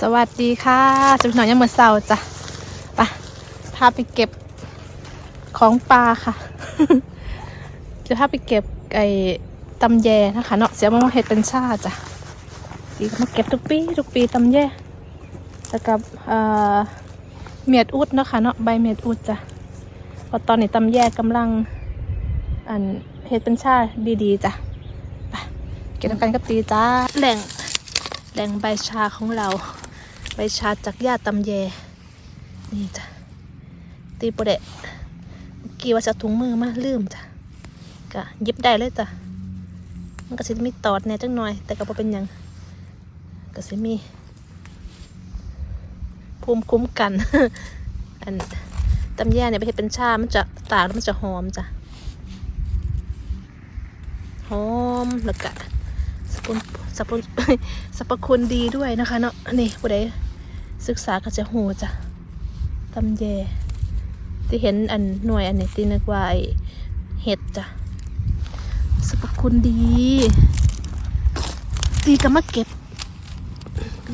สวัสดีค่ะจุดหน่อยยังเหมือนเสาจ้ะไปพาไปเก็บของปลาค่ะ จะพาไปเก็บไอ้ตำแยนะคะเนาะเสียมาเห็ดเป็นชาจ้ะดีก็มาเก็บทุกปีทุกปีตำแยแล้วกับเอ่อเมียดอุดเนาะคะเนาะใบเมียดอุดจ้ะพอตอนนี้ตำแยกำลัง อันเห็ดเป็นชาดีๆจ้ะไปเก็บน้ำกันกับตีจ้าแหล่งแหล่งใบชาของเรา ใบชาจากหญ้าตำแย นี่จ้ะ ตีโปรเดะเมื่อกี้ว่าจะถุงมือมาลืมจ้ะก็ยิบได้เลยจ้ะ มันก็สิมีตอดแน่จังหน่อย แต่ก็บ่เป็นยังก็สิมี ภูมิคุ้มกัน อันตำแยเนี่ยไปเห็ดเป็นชา มันจะตากแล้วมันจะหอมจ้ะ หอมแล้วก็สรรพคุณสรรพคุณสรรพคุณดีด้วยนะคะเนาะนี่ผู้ใด ศึกษาก็จะหูจ้ะตำแยที่เห็นอันหน่วยอันนี้ตีนึกว่าไอเห็ดจ้ะสรรพคุณดี ตีก็มาเก็บ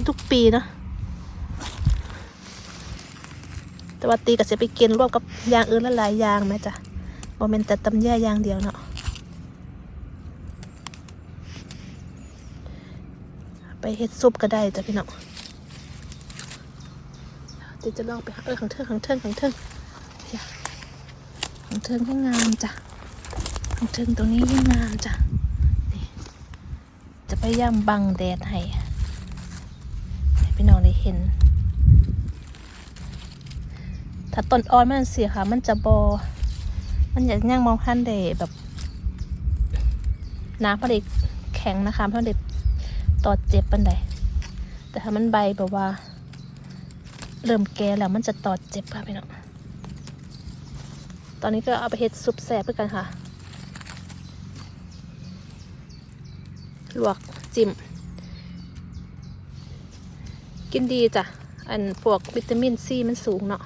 ทุกปีนะแต่ว่าตีก็จะไปกินร่วมกับยางอื่นหลายๆอย่างไหมจ้ะบ่แม่นแต่ตำแยอย่างเดียวเนาะไปเฮ็ดซุปก็ได้จ้ะพี่น้อง เดี๋ยวจะลองไปหาเออขังเทิงขังเทิงขังเทิงอย่าขังเทิงก็งามจ้ะขังเทิงตรงนี้ยิ่งงามจ้ะนี่จะพยายามบังแดดให้ให้พี่น้องได้เห็น ถ้าต้นอ่อนมันเสียค่ะ มันจะบอ มันอยากย่างมองพันเดแบบ น้ำพอดีแข็งนะคะพอดีตอดเจ็บปันใดแต่ถ้ามันใบแบบว่า เริ่มแก่แล้วมันจะตอดเจ็บค่ะพี่น้องตอนนี้ก็เอาไปเฮ็ดซุปแซ่บด้วยกันค่ะ ลวกจิ้ม กินดีจ้ะ อันพวกวิตามินซีมันสูงเนาะ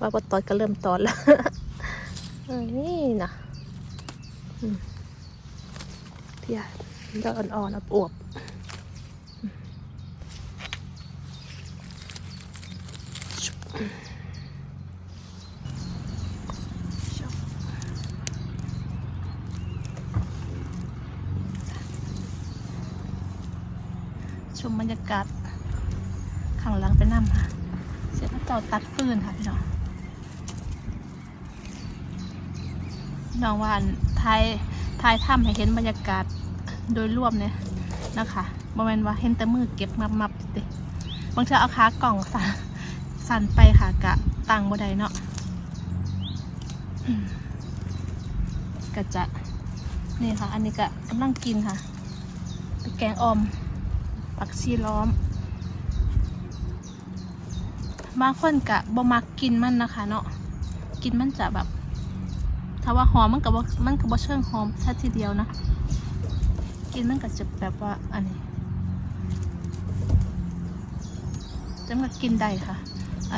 ว่าพอตอดก็เริ่มตอดแล้วอันนี่นะอืมพี่อาดอกอ่อนๆอวบๆชุบ ชมบรรยากาศข้างหลังไปน้ำค่ะ เสียพระเจ้าตัดฟืนค่ะพี่น้องน้องวันไทยไทยถ้ำให้เห็นบรรยากาศโดยรวมเนี่ยนะคะบ่แมนว่าเห็นแต่มือเก็บมับมับติบางทีเอาขากล่องสั่ สั่นไปค่ะกะตังบ่ได้เนาะก็จะนี่ค่ะ อันนี้ก็กำลังกินค่ะแกงออม ปักชีล้อมบางคนกะบ่มักกินมันนะคะ เนาะกินมันจะแบบ ถ้าว่าหอมมันกับมันกับเชิงหอมแค่ทีเดียวนะ กินมันก็จะแบบว่าอันนี้จะมันก็กินได้ค่ะ ไอ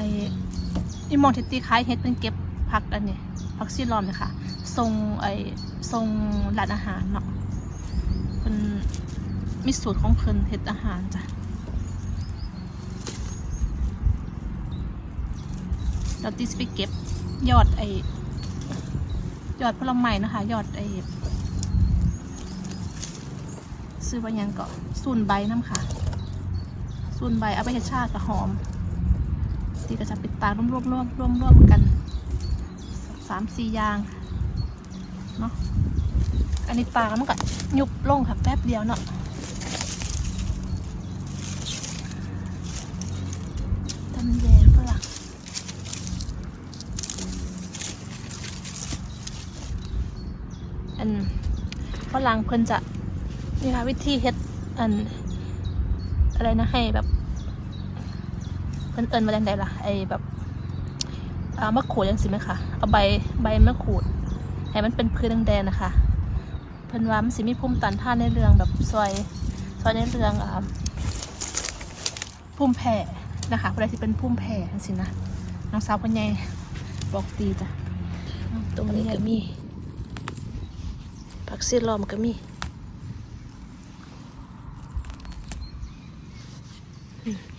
อีมองที่ตีขายเฮ็ดเป็นเก็บผักอันนี้ผักซีรอมเลยค่ะทรงไอทรงร้านอาหารเนาะเป็นมีสูตรของเพิ่นเฮ็ดอาหารจ้ะเราตีสไปเก็บยอดไอยอดผลไม้นะคะ ยอดไอซื้อว่าหยังก็สูนใบน้ำค่ะสูนใบเอาไปเฮ็ดชากับหอม ตีก็จะปิดตาร่วมร่วมร่วมร่วมร่วมกันสักสามสี่อย่างเนาะอันนี้ตามันก็ยุบลงค่ะแป๊บเดียวเนาะตำแยฝรั่งอันฝรั่งเพิ่นจะนี่ค่ะวิธีเฮ็ดอันอะไรนะให้แบบ เพิ่นเอิญมาแรงใดล่ะไอแบบอ่ามะขูดยังสิไหมคะเอาใบใบมะขูดให้มันเป็นพื้นแดงๆนะคะ เพิ่นว่ามันสิมีภูมิต้านทานในเรื่องแบบซอยซอยในเรื่องอ่าภูมิแพ้นะคะผู้ใดที่เป็นภูมิแพ้สินะน้องสาวคนใหญ่บอกตีจ้ะตรงนี้ก็มีผักซีลอมก็มีห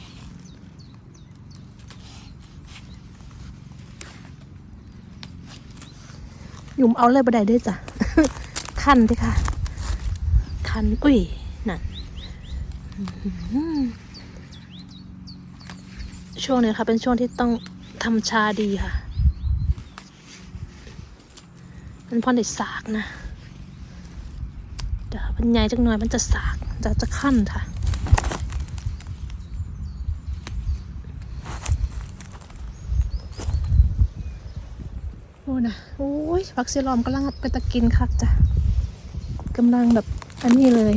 ยุ่มเอาเลยบัไดได้จ้ะคันดิค่ะ คัน อุ้ย นั่นช่วงนี้ค่ะเป็นช่วงที่ต้องทำชาดีค่ะ มันพอได้สากนะ เดี๋ยวมันใหญ่จังหน่อยมันจะสากจะจะขั้นค่ะ นะโอ้ยผักซีลอมกำลังไปตะกินคักจ้ะกำลังแบบอันนี้เลย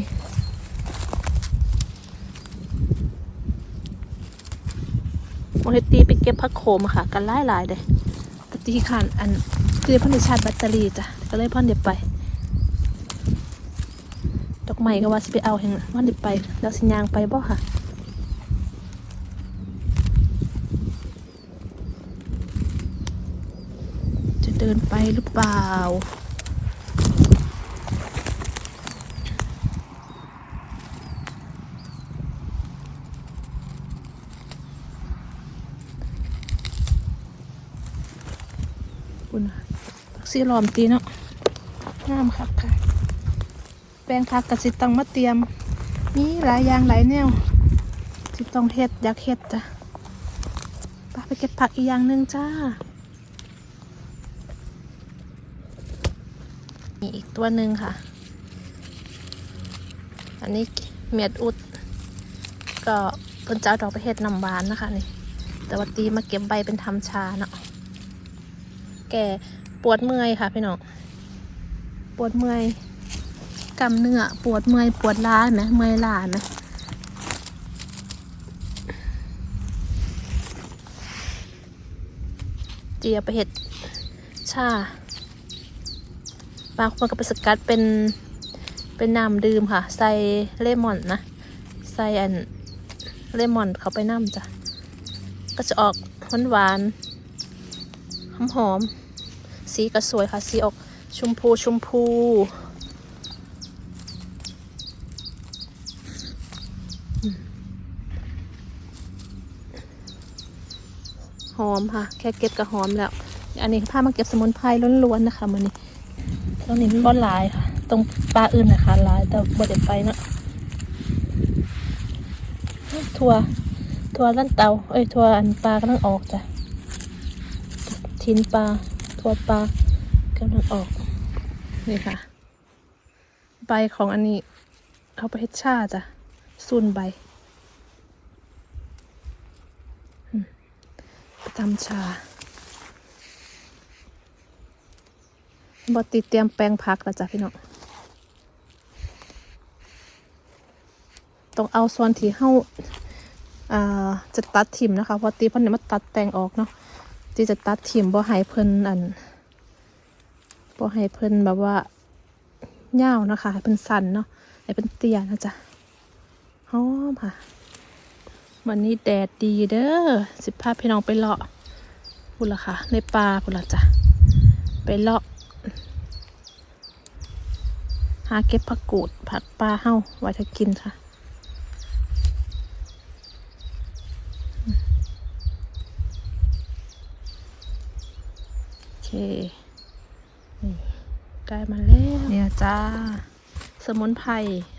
โมเฮตีไปเก็บผักโขมอะค่ะ กันหลายหลายเลยแตตีขานอันคือพ่อในชาร์จแบตเตอรี่จ้ะก็เลยพ่อเดี๋ยวไป ดอกไม้ก็ว่าสิไปเอาเห็นพ่อเดี๋ยวไป แล้วสิยางไปบ่ค่ะ เดินไปหรือเปล่า คุณน่ะผักซีหลอมตีเนาะงามครับค่ะ แปลงผักกสิต้องมาเตรียม มีหลายอย่างหลายแนว สิต้องเฮ็ดอยากเฮ็ดจ้ะไปไปเก็บผักอีกอย่างหนึ่งจ้า มีอีกตัวหนึ่งค่ะ อันนี้เมียดอุด ก็เพิ่นจะเอาดอกไปเฮ็ดน้ำหวานนะคะนี่ แต่ว่าตีมาเก็บใบเป็นทำชาเนาะ แก่ปวดเมื่อยค่ะพี่น้อง ปวดเมื่อยกำเนื้อปวดเมื่อยปวดล้าไหมเมื่อยล้าไหมเจียไปเห็ดชา บางคนก็ไปสกัดเป็นเป็นน้ำดื่มค่ะ ใส่เลมอนนะ ใส่อันเลมอนเขาไปน้ำจ้ะ ก็จะออกหวานหวานหอมหอมสีก็สวยค่ะ สีออกชมพูชมพู หอมค่ะ แค่เก็บก็หอมแล้ว อันนี้ผ้ามาเก็บสมุนไพรล้วนๆนะคะมันนี้ ตรงนี้มันบ่หลายค่ะ ตรงปลาอื่นนะคะลายแต่บ่ได้ไปเนาะทัวทัวลั่นเตาเอ้ยทัวอันปลากำลังออกจ้ะทินปลาทัวปลากำลังออกนี่ค่ะ ใบของอันนี้เอาไปเฮ็ดชาจ้ะซุนใบไปทำชา บอติเตรียมแปลงพักแล้วจ้ะพี่น้องต้องเอาส่วนที่เฮาอ่าจะตัดถิ่มนะคะพอตีเพิ่นเนี่ยมาตัดแต่งออกเนาะที่จะตัดถิ่มบ่ให้เพิ่นอันบ่ให้เพิ่นแบบว่าเง่าวนะคะให้เพิ่นสั้นเนาะให้เพิ่นเตี้ยนะจ๊ะหอมค่ะวันนี้แดดดีเด้อสิพาพี่น้องไปเลาะพุ่นละค่ะ ในป่าพุ่นละจ้ะไปเลาะ หาเก็บผักกูดผักปลาเฮ้าไว้ถ้ากินค่ะ โอเค นี่ได้มาแล้ว เนี่ยจ้า สมุนไพร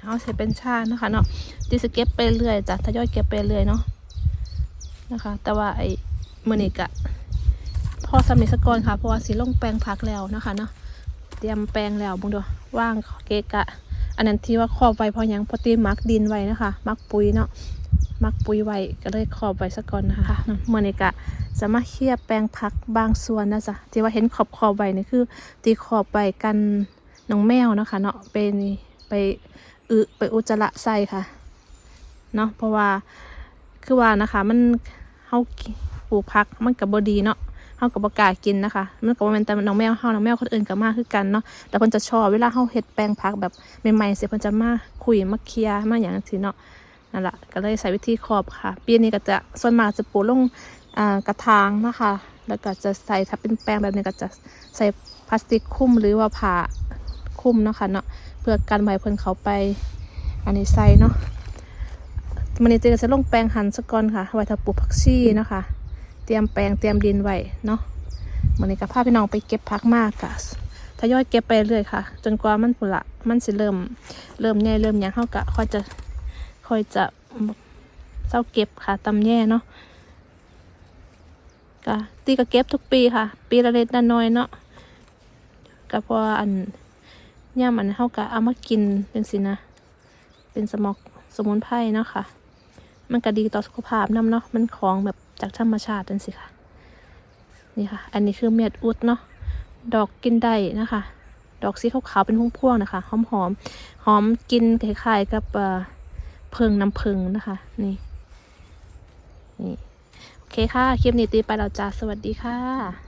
เอาใส่เป็นชานะคะเนาะดิสเก็บไปเรื่อยจ้ะทยอยเก็บไปเรื่อยเนาะ นะคะ แต่ว่าไอ้มือนิกะพอสมิสกรค่ะ เพราะว่าสีลงแปลงพักแล้วนะคะเนาะ เตรียมแปลงแล้วบุงดู ว่างเกะกะ อันนั้นที่ว่าครอบไว้เพอหยังเพอตีมักดินไว้นะคะมักปุ๋ยเนาะมักปุ๋ยไว้ก็เลยครอบไว้สะก่อนนะคะมือนิกะจะมาเคลียร์แปลงพักบางส่วนนะจ๊ะที่ว่าเห็นขอบขอบไว้นี่คือ ตีขอบไว้กันน้องแมวเนาะคะเนาะเป็นไปอึไปอุจจาระใส่ค่ะเนาะเพราะว่าคือว่านะคะมันเฮาปลูกพักมันกับบดีเนาะ เฮากับบกล้ากินนะคะมันกับว่าเป็นแต่น้องแมวเฮาน้องแมวคนอื่นก็มาคือกันเนาะแต่เพิ่นจะชอบเวลาเฮาเฮ็ดแปลงพักแบบใหม่ๆเสียเพิ่นจะมาคุยมาเคลียร์มาอย่างสิเนาะนั่นแหละก็เลยใส่วิธีครอบค่ะ ปีนี้ก็จะส่วนมากจะปลูกลงอ่ากระถางนะคะ แล้วก็จะใส่ถ้าเป็นแปลงแบบนี้ก็จะใส่พลาสติกคลุมหรือว่าผ้าคลุมเนาะค่ะเนาะเพื่อกันไว้เพิ่นเขาไปอันนี้ใส่เนาะมันนี้เตจะลงแปลงหันสะก่อนค่ะไว้ถ้าปลูกผักชีเนาะคะ เตรียมแปลงเตรียมดินไว้เนาะมันนี้ก็พาพี่น้องไปเก็บผักมากค่ะทยอยเก็บไปเรื่อยค่ะ จนกว่ามันผุละมันสิเริ่มเริ่มแย่เริ่มยังเข้ากะค่อยจะค่อยจะเศร้าเก็บค่ะตำแย่เนาะก็ตีก็เก็บทุกปีค่ะ ปีละเล็กละน้อยเนาะก็พราะว่าอันย่ามันเข้ากะเอามากินเป็นสินะ เป็นสมอกสมุนไพรเนาะค่ะ มันก็ดีต่อสุขภาพน้ำเนาะมันของแบบ จากธรรมชาตินั่นสิค่ะ นี่ค่ะ อันนี้คือเม็ดอุดเนาะ ดอกกินได้นะคะ ดอกสีขาวๆเป็นพวงๆนะคะ หอมหอมหอมกินคล้ายๆกับเอ่อเพิงน้ำเพิงนะคะ นี่ นี่ โอเคค่ะ คลิปนี้ตีไปแล้วจ้าสวัสดีค่ะ